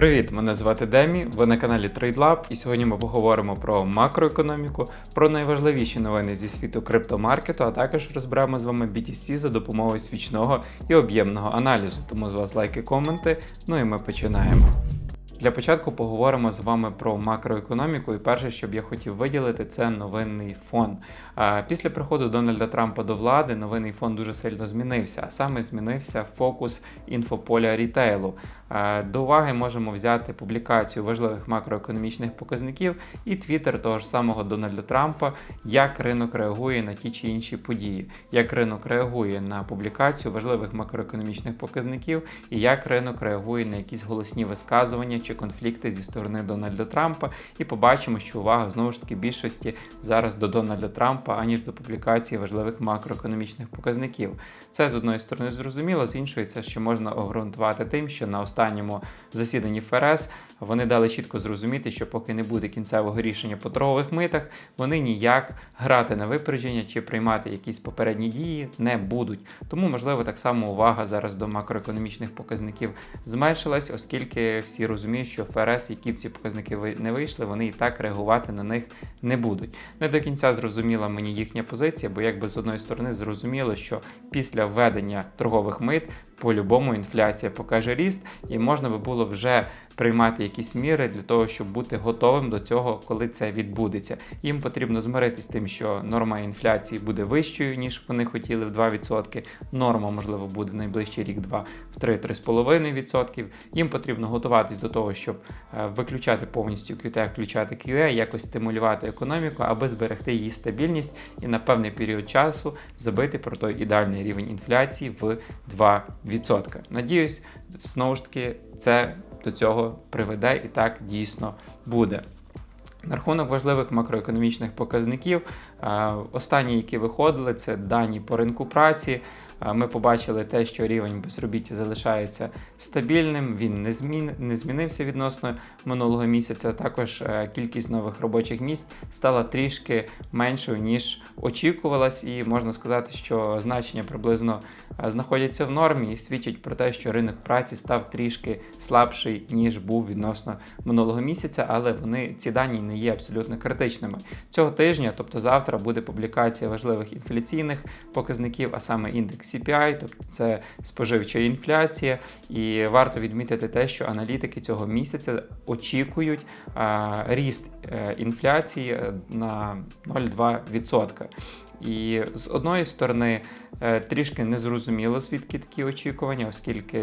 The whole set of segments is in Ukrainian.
Привіт, мене звати Демі. Ви на каналі TradeLab, і сьогодні ми поговоримо про макроекономіку, про найважливіші новини зі світу криптомаркету, а також розберемо з вами BTC за допомогою свічного і об'ємного аналізу. Тому з вас лайки, коменти. Ну і ми починаємо. Для початку поговоримо з вами про макроекономіку. І перше, що б я хотів виділити, це новинний фон. Після приходу Дональда Трампа до влади новинний фон дуже сильно змінився, а саме змінився фокус інфополя рітейлу. До уваги можемо взяти публікацію важливих макроекономічних показників і твіттер того ж самого Дональда Трампа, як ринок реагує на ті чи інші події, як ринок реагує на публікацію важливих макроекономічних показників і як ринок реагує на якісь голосні висказування чи конфлікти зі сторони Дональда Трампа. І побачимо, що увага знову ж таки більшості зараз до Дональда Трампа, аніж до публікації важливих макроекономічних показників. Це з одної сторони зрозуміло, з іншої це ще можна обґрунтувати тим, що на останньому засіданні ФРС вони дали чітко зрозуміти, що поки не буде кінцевого рішення по торгових митах, вони ніяк грати на випередження чи приймати якісь попередні дії не будуть. Тому, можливо, так само увага зараз до макроекономічних показників зменшилась, оскільки всі розуміють, що ФРС, які б ці показники не вийшли, вони і так реагувати на них не будуть. Не до кінця зрозуміла мені їхня позиція, бо якби з одної сторони зрозуміло, що після введення торгових мит по-любому інфляція покаже ріст, і можна би було вже приймати якісь міри для того, щоб бути готовим до цього, коли це відбудеться. Їм потрібно змиритися з тим, що норма інфляції буде вищою, ніж вони хотіли в 2%. Норма, можливо, буде найближчий рік-два в 3-3,5%. Їм потрібно готуватись до того, щоб е, виключати повністю QT, включати QE, якось стимулювати економіку, аби зберегти її стабільність і на певний період часу забити про той ідеальний рівень інфляції в 2%. Надіюсь, знову ж таки, це до цього приведе і так дійсно буде. На рахунок важливих макроекономічних показників, е, останні, які виходили, це дані по ринку праці. Ми побачили те, що рівень безробіття залишається стабільним, він не, змін, не змінився відносно минулого місяця. Також е, кількість нових робочих місць стала трішки меншою, ніж очікувалось, і можна сказати, що значення приблизно е, знаходяться в нормі і свідчать про те, що ринок праці став трішки слабший, ніж був відносно минулого місяця, але вони ці дані не є абсолютно критичними. Цього тижня, тобто завтра, буде публікація важливих інфляційних показників, а саме індекс CPI, тобто це споживча інфляція. І варто відмітити те, що аналітики цього місяця очікують ріст е, інфляції е, на 0,2%. І з одної сторони е, трішки незрозуміло, звідки такі очікування, оскільки,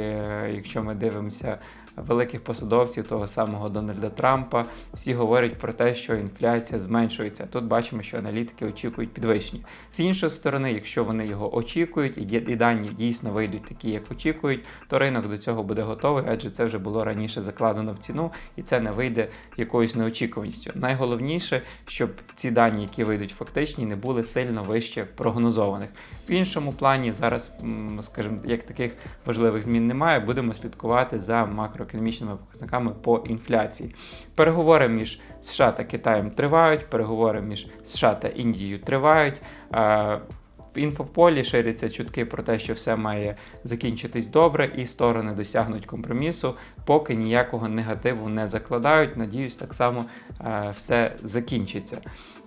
якщо ми дивимося великих посадовців того самого Дональда Трампа, всі говорять про те, що інфляція зменшується. Тут бачимо, що аналітики очікують підвищення. З іншої сторони, якщо вони його очікують і дані дійсно вийдуть такі, як очікують, то ринок до цього буде готовий, адже це вже було раніше закладено в ціну, і це не вийде якоюсь неочікуваністю. Найголовніше, щоб ці дані, які вийдуть фактичні, не були сильно вище прогнозованих. В іншому плані зараз, скажімо, як таких важливих змін немає, будемо слідкувати за макроекономічними показниками по інфляції. Переговори між США та Китаєм тривають, переговори між США та Індією тривають. Е, В інфополі ширяться чутки про те, що все має закінчитись добре, і сторони досягнуть компромісу, поки ніякого негативу не закладають. Надіюсь, так само е, все закінчиться.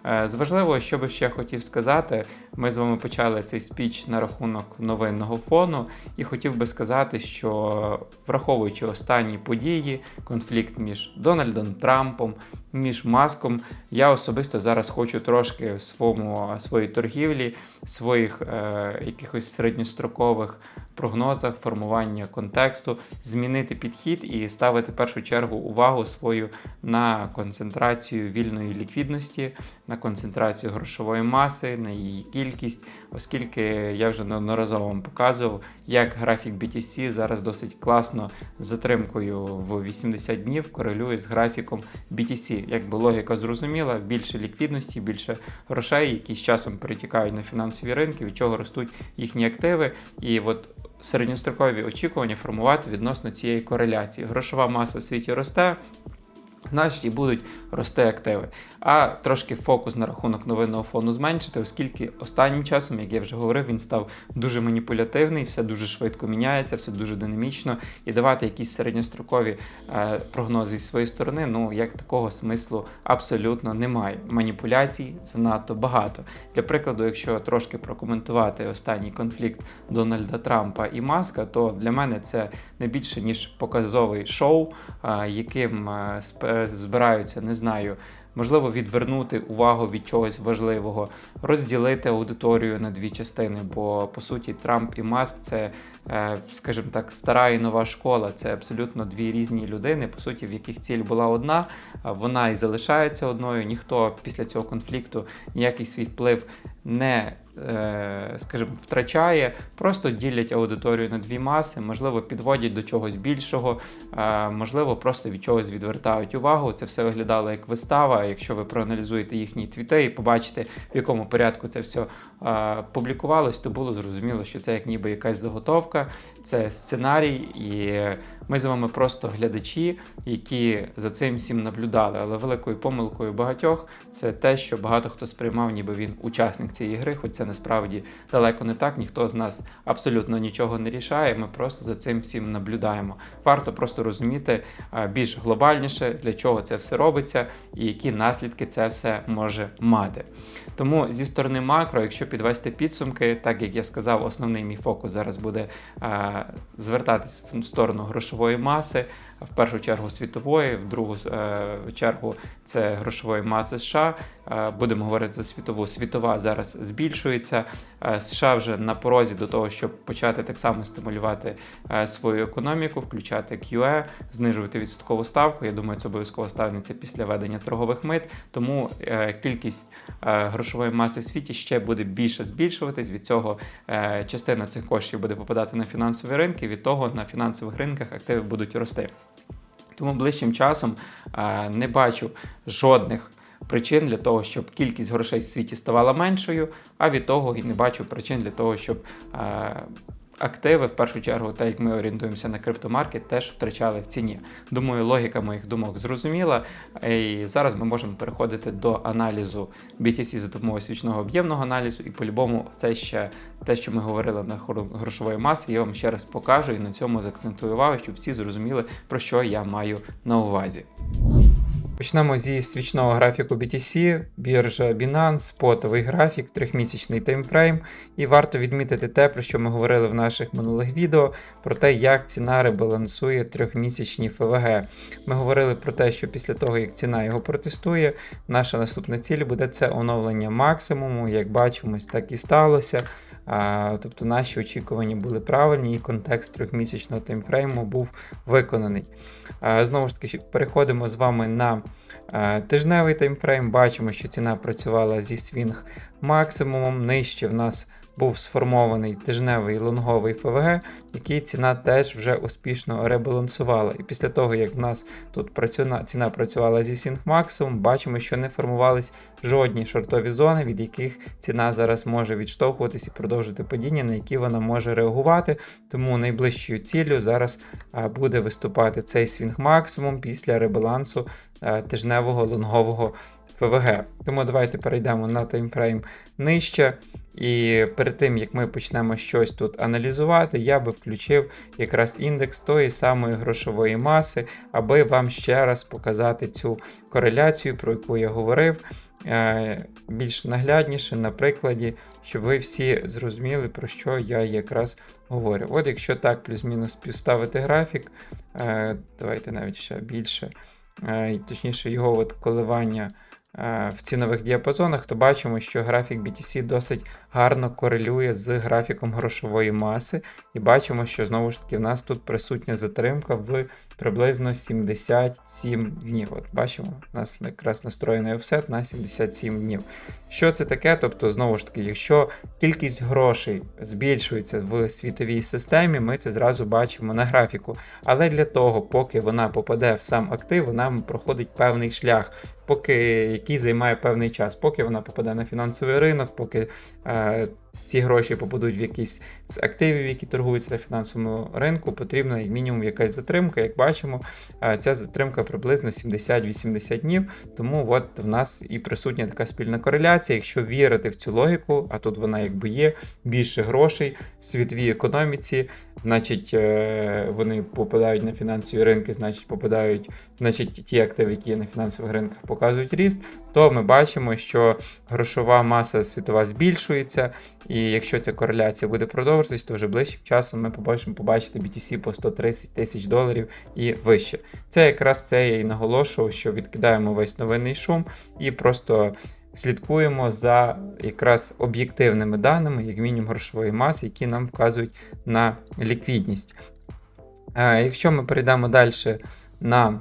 Е, З важливого, що би ще хотів сказати, ми з вами почали цей спіч на рахунок новинного фону, і хотів би сказати, що враховуючи останні події, конфлікт між Дональдом Трампом, між Маском, я особисто зараз хочу трошки в своєму своїй торгівлі, своїх е, якихось середньострокових прогнозах, формування контексту, змінити підхід і ставити в першу чергу увагу свою на концентрацію вільної ліквідності, на концентрацію грошової маси, на її кількість, оскільки я вже неодноразово вам показував, як графік BTC зараз досить класно з затримкою в 80 днів корелює з графіком BTC. Якби логіка зрозуміла, більше ліквідності, більше грошей, які з часом перетікають на фінансові ринки, від чого ростуть їхні активи. І от середньострокові очікування формувати відносно цієї кореляції. Грошова маса в світі росте. Значить і будуть рости активи. А трошки фокус на рахунок новинного фону зменшити, оскільки останнім часом, як я вже говорив, він став дуже маніпулятивний, все дуже швидко міняється, все дуже динамічно. І давати якісь середньострокові е, прогнози зі своєї сторони, ну як такого смислу абсолютно немає. Маніпуляцій занадто багато. Для прикладу, якщо трошки прокоментувати останній конфлікт Дональда Трампа і Маска, то для мене це не більше ніж показовий шоу, е, яким е, спе- збираються, не знаю. Можливо, відвернути увагу від чогось важливого, розділити аудиторію на дві частини. Бо по суті Трамп і Маск це, е, скажімо так, стара і нова школа. Це абсолютно дві різні людини, по суті, в яких ціль була одна, вона і залишається одною. Ніхто після цього конфлікту ніякий свій вплив не скажімо, втрачає, просто ділять аудиторію на дві маси, можливо, підводять до чогось більшого, е, можливо, просто від чогось відвертають увагу. Це все виглядало як вистава. Якщо ви проаналізуєте їхні твіти і побачите, в якому порядку це все е, публікувалось, то було зрозуміло, що це як ніби якась заготовка, це сценарій, і ми з вами просто глядачі, які за цим всім наблюдали. Але великою помилкою багатьох це те, що багато хто сприймав, ніби він учасник цієї гри, хоч це насправді далеко не так. Ніхто з нас абсолютно нічого не рішає. Ми просто за цим всім наблюдаємо. Варто просто розуміти більш глобальніше, для чого це все робиться і які наслідки це все може мати. Тому зі сторони макро, якщо підвести підсумки, так як я сказав, основний мій фокус зараз буде звертатись в сторону грошової маси. В першу чергу світової, в другу е, чергу це грошової маси США. Е, будемо говорити за світову. Світова зараз збільшується. Е, США вже на порозі до того, щоб почати так само стимулювати свою економіку, включати QE, знижувати відсоткову ставку. Я думаю, це обов'язково станеться після ведення торгових мит. Тому кількість грошової маси в світі ще буде більше збільшуватись. Від цього частина цих коштів буде попадати на фінансові ринки. Від того на фінансових ринках активи будуть рости. Тому ближчим часом е, не бачу жодних причин для того, щоб кількість грошей в світі ставала меншою, а від того і не бачу причин для того, щоб е, активи, в першу чергу, так як ми орієнтуємося на криптомаркет, теж втрачали в ціні. Думаю, логіка моїх думок зрозуміла. І зараз ми можемо переходити до аналізу BTC за допомогою свічного об'ємного аналізу. І по-любому, це ще те, що ми говорили на грошової маси, я вам ще раз покажу і на цьому заакцентую увагу, щоб всі зрозуміли, про що я маю на увазі. Почнемо зі свічного графіку BTC, біржа Binance, спотовий графік, трьохмісячний таймфрейм. І варто відмітити те, про що ми говорили в наших минулих відео, про те, як ціна ребалансує трьохмісячні ФВГ. Ми говорили про те, що після того, як ціна його протестує, наша наступна ціль буде це оновлення максимуму. Як бачимо, так і сталося. Тобто наші очікування були правильні, і контекст трьохмісячного таймфрейму був виконаний. Знову ж таки, переходимо з вами на тижневий таймфрейм. Бачимо, що ціна працювала зі свінг максимумом. Нижче в нас був сформований тижневий лонговий ФВГ, який ціна теж вже успішно ребалансувала. І після того, як в нас тут працюна, ціна працювала зі Maximum, бачимо, що не формувались жодні шортові зони, від яких ціна зараз може відштовхуватись і продовжити падіння, на які вона може реагувати. Тому найближчою ціллю зараз буде виступати цей свінг максимум після ребалансу тижневого лонгового ФВГ. Тому давайте перейдемо на таймфрейм нижче. І перед тим як ми почнемо щось тут аналізувати, я би включив якраз індекс тої самої грошової маси, аби вам ще раз показати цю кореляцію, про яку я говорив. е, Більш наглядніше на прикладі, щоб ви всі зрозуміли, про що я якраз говорю. От якщо так плюс-мінус підставити графік, е, давайте навіть ще більше, е, точніше його от коливання в цінових діапазонах, то бачимо, що графік BTC досить гарно корелює з графіком грошової маси, і бачимо, що знову ж таки в нас тут присутня затримка в приблизно 77 днів. От бачимо, у нас якраз настроєний офсет на 77 днів. Що це таке? Тобто, знову ж таки, якщо кількість грошей збільшується в світовій системі, ми це зразу бачимо на графіку. Але для того, поки вона попаде в сам актив, вона проходить певний шлях, поки який займає певний час, поки вона попаде на фінансовий ринок, поки е, ці гроші попадуть в якісь з активів, які торгуються на фінансовому ринку, потрібна як мінімум якась затримка. Як бачимо, е, ця затримка приблизно 70-80 днів. Тому от в нас і присутня така спільна кореляція. Якщо вірити в цю логіку, а тут вона якби є, більше грошей в світовій економіці, значить е, вони попадають на фінансові ринки, значить попадають, значить ті активи, які є на фінансових ринках, показують ріст, то ми бачимо, що грошова маса світова збільшується, і якщо ця кореляція буде продовжуватись, то вже ближчим часом ми побачимо побачити BTC по 130 тисяч доларів і вище. Це якраз це я і наголошував, що відкидаємо весь новинний шум і просто. Слідкуємо за якраз об'єктивними даними, як мінімум грошової маси, які нам вказують на ліквідність. Е, Якщо ми перейдемо далі на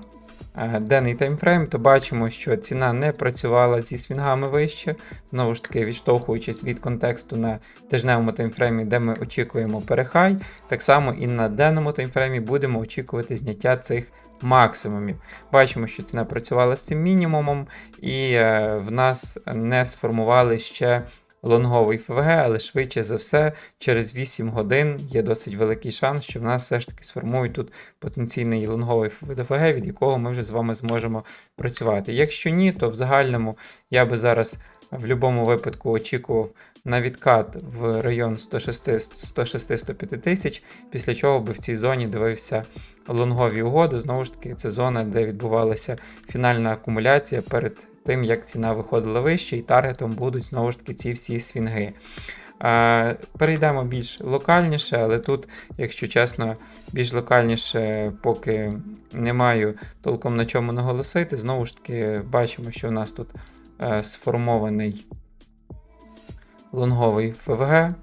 денний таймфрейм, то бачимо, що ціна не працювала зі свінгами вище. Знову ж таки, відштовхуючись від контексту на тижневому таймфреймі, де ми очікуємо перехай, так само і на денному таймфреймі будемо очікувати зняття цих максимумів. Бачимо, що ціна працювала з цим мінімумом, і е, в нас не сформували ще лонговий ФВГ, але швидше за все, через 8 годин є досить великий шанс, що в нас все ж таки сформують тут потенційний лонговий ФВГ, від якого ми вже з вами зможемо працювати. Якщо ні, то в загальному я би зараз в будь-якому випадку очікував на відкат в район 106-105 тисяч, після чого би в цій зоні дивився лонгові угоди. Знову ж таки, це зона, де відбувалася фінальна акумуляція перед тим, як ціна виходила вище, і таргетом будуть знову ж таки ці всі свінги. Перейдемо більш локальніше, але тут, якщо чесно, більш локальніше, поки не маю толком на чому наголосити. Знову ж таки, бачимо, що в нас тут сформований лонговий ФВГ.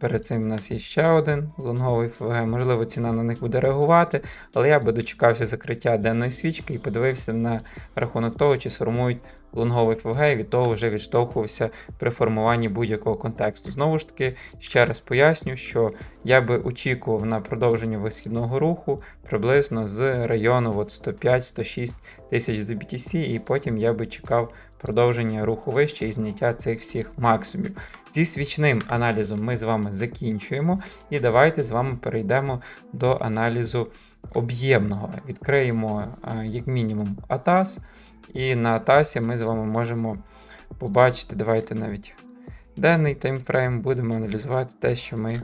Перед цим у нас є ще один лонговий ФВГ. Можливо, ціна на них буде реагувати, але я би дочекався закриття денної свічки і подивився на рахунок того, чи сформують лонговий ФВГ, і від того вже відштовхувався при формуванні будь-якого контексту. Знову ж таки, ще раз поясню, що я би очікував на продовження висхідного руху приблизно з району от 105-106 тисяч за BTC, і потім я би чекав продовження руху вище і зняття цих всіх максимумів. Зі свічним аналізом ми з вами закінчуємо, і давайте з вами перейдемо до аналізу об'ємного. Відкриємо, як мінімум, ATAS, і на ATAS ми з вами можемо побачити, давайте навіть денний таймфрейм, будемо аналізувати те, що ми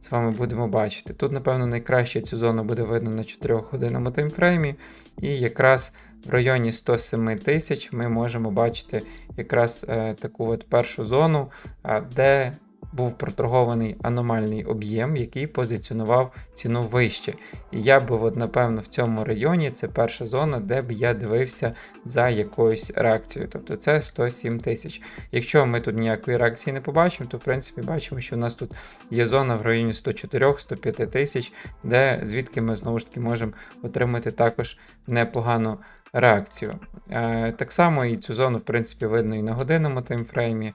з вами будемо бачити. Тут, напевно, найкраще цю зону буде видно на 4 годинному таймфреймі, і якраз в районі 107 тисяч ми можемо бачити якраз е, таку от першу зону, е, де був проторгований аномальний об'єм, який позиціонував ціну вище. І я би, от, напевно, в цьому районі це перша зона, де б я дивився за якоюсь реакцією. Тобто це 107 тисяч. Якщо ми тут ніякої реакції не побачимо, то в принципі бачимо, що у нас тут є зона в районі 104-105 тисяч, де звідки ми знову ж таки можемо отримати також непогану реакцію. Е, Так само і цю зону, в принципі, видно і на годинному таймфреймі.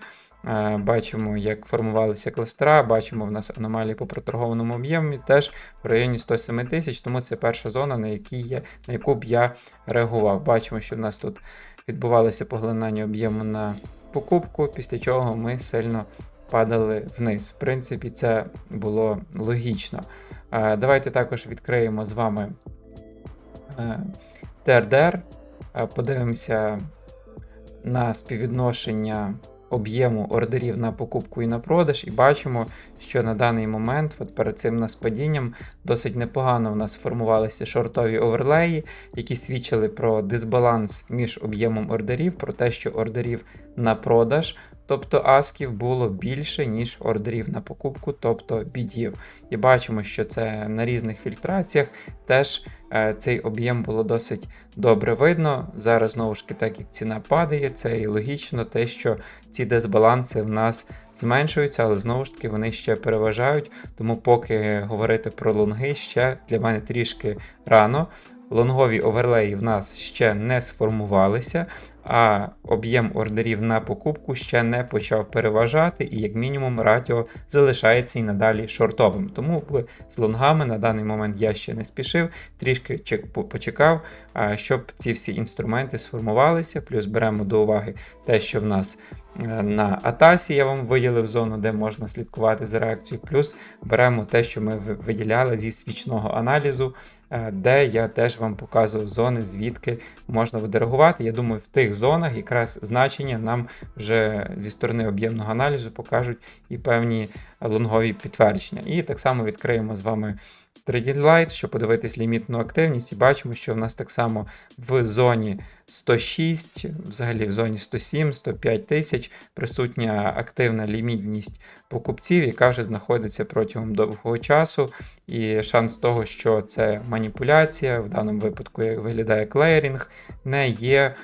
Е, Бачимо, як формувалися кластера, бачимо в нас аномалії по проторгованому об'ємі теж в районі 107 тисяч, тому це перша зона, на, якій є, на яку б я реагував. Бачимо, що в нас тут відбувалося поглинання об'єму на покупку, після чого ми сильно падали вниз. В принципі, це було логічно. Е, Давайте також відкриємо з вами е, ТРДР, подивимося на співвідношення об'єму ордерів на покупку і на продаж, і бачимо, що на даний момент, от перед цим нас падінням, досить непогано в нас формувалися шортові оверлеї, які свідчили про дисбаланс між об'ємом ордерів, про те, що ордерів на продаж. Тобто асків було більше, ніж ордерів на покупку, тобто бідів. І бачимо, що це на різних фільтраціях теж е, цей об'єм було досить добре видно. Зараз, знову ж таки, так як ціна падає, це і логічно те, що ці дисбаланси в нас зменшуються, але знову ж таки вони ще переважають. Тому поки говорити про лонги ще для мене трішки рано. Лонгові оверлеї в нас ще не сформувалися, а об'єм ордерів на покупку ще не почав переважати, і, як мінімум, радіо залишається і надалі шортовим. Тому з лонгами на даний момент я ще не спішив, трішки почекав, щоб ці всі інструменти сформувалися. Плюс беремо до уваги те, що в нас е, на Атасі я вам виділив зону, де можна слідкувати за реакцією. Плюс беремо те, що ми виділяли зі свічного аналізу, де я теж вам показував зони, звідки можна видерегувати. Я думаю, в тих зонах якраз значення нам вже зі сторони об'ємного аналізу покажуть і певні лонгові підтвердження. І так само відкриємо з вами Trading Light, щоб подивитись лімітну активність, і бачимо, що в нас так само в зоні 106, взагалі в зоні 107-105 тисяч присутня активна лімітність покупців, яка вже знаходиться протягом довгого часу. І шанс того, що це маніпуляція, в даному випадку виглядає клеєрінг, не є,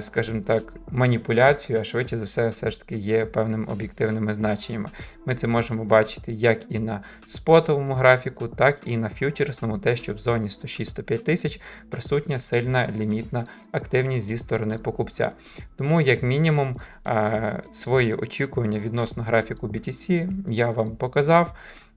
скажімо так, маніпуляцією, а швидше за все, все ж таки є певними об'єктивними значеннями. Ми це можемо бачити як і на спотовому графіку, так і на фьючерсному, те, що в зоні 106-105 тисяч присутня сильна лімітна активність зі сторони покупця. Тому, як мінімум, е, свої очікування відносно графіку BTC я вам показав.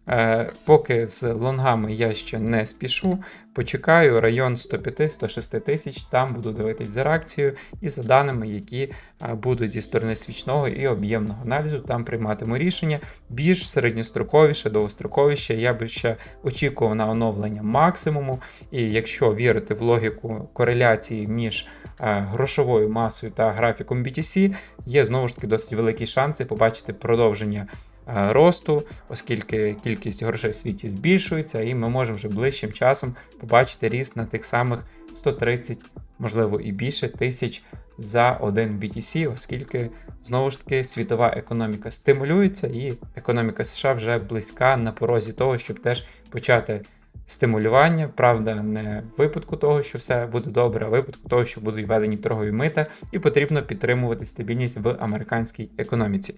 Е, Поки з лонгами я ще не спішу, почекаю район 105-106 тисяч, там буду дивитись за реакцією і за даними, які е, будуть зі сторони свічного і об'ємного аналізу, там прийматиму рішення більш середньостроковіше, довгостроковіше. Я би ще очікував на оновлення максимуму. І якщо вірити в логіку кореляції між е, грошовою масою та графіком BTC, є знову ж таки досить великі шанси побачити продовження росту, оскільки кількість грошей в світі збільшується, і ми можемо вже ближчим часом побачити ріст на тих самих 130, можливо і більше тисяч за один BTC, оскільки знову ж таки світова економіка стимулюється, і економіка США вже близька на порозі того, щоб теж почати стимулювання. Правда, не в випадку того, що все буде добре, а випадку того, що будуть введені торгові мита, і потрібно підтримувати стабільність в американській економіці.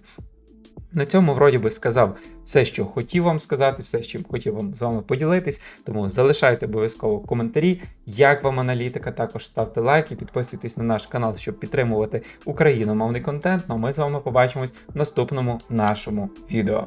На цьому вроді би сказав все, що хотів вам сказати, все, з чим хотів вам з вами поділитись. Тому залишайте обов'язково коментарі, як вам аналітика. Також ставте лайки, підписуйтесь на наш канал, щоб підтримувати україномовний контент. Ну а ми з вами побачимось в наступному нашому відео.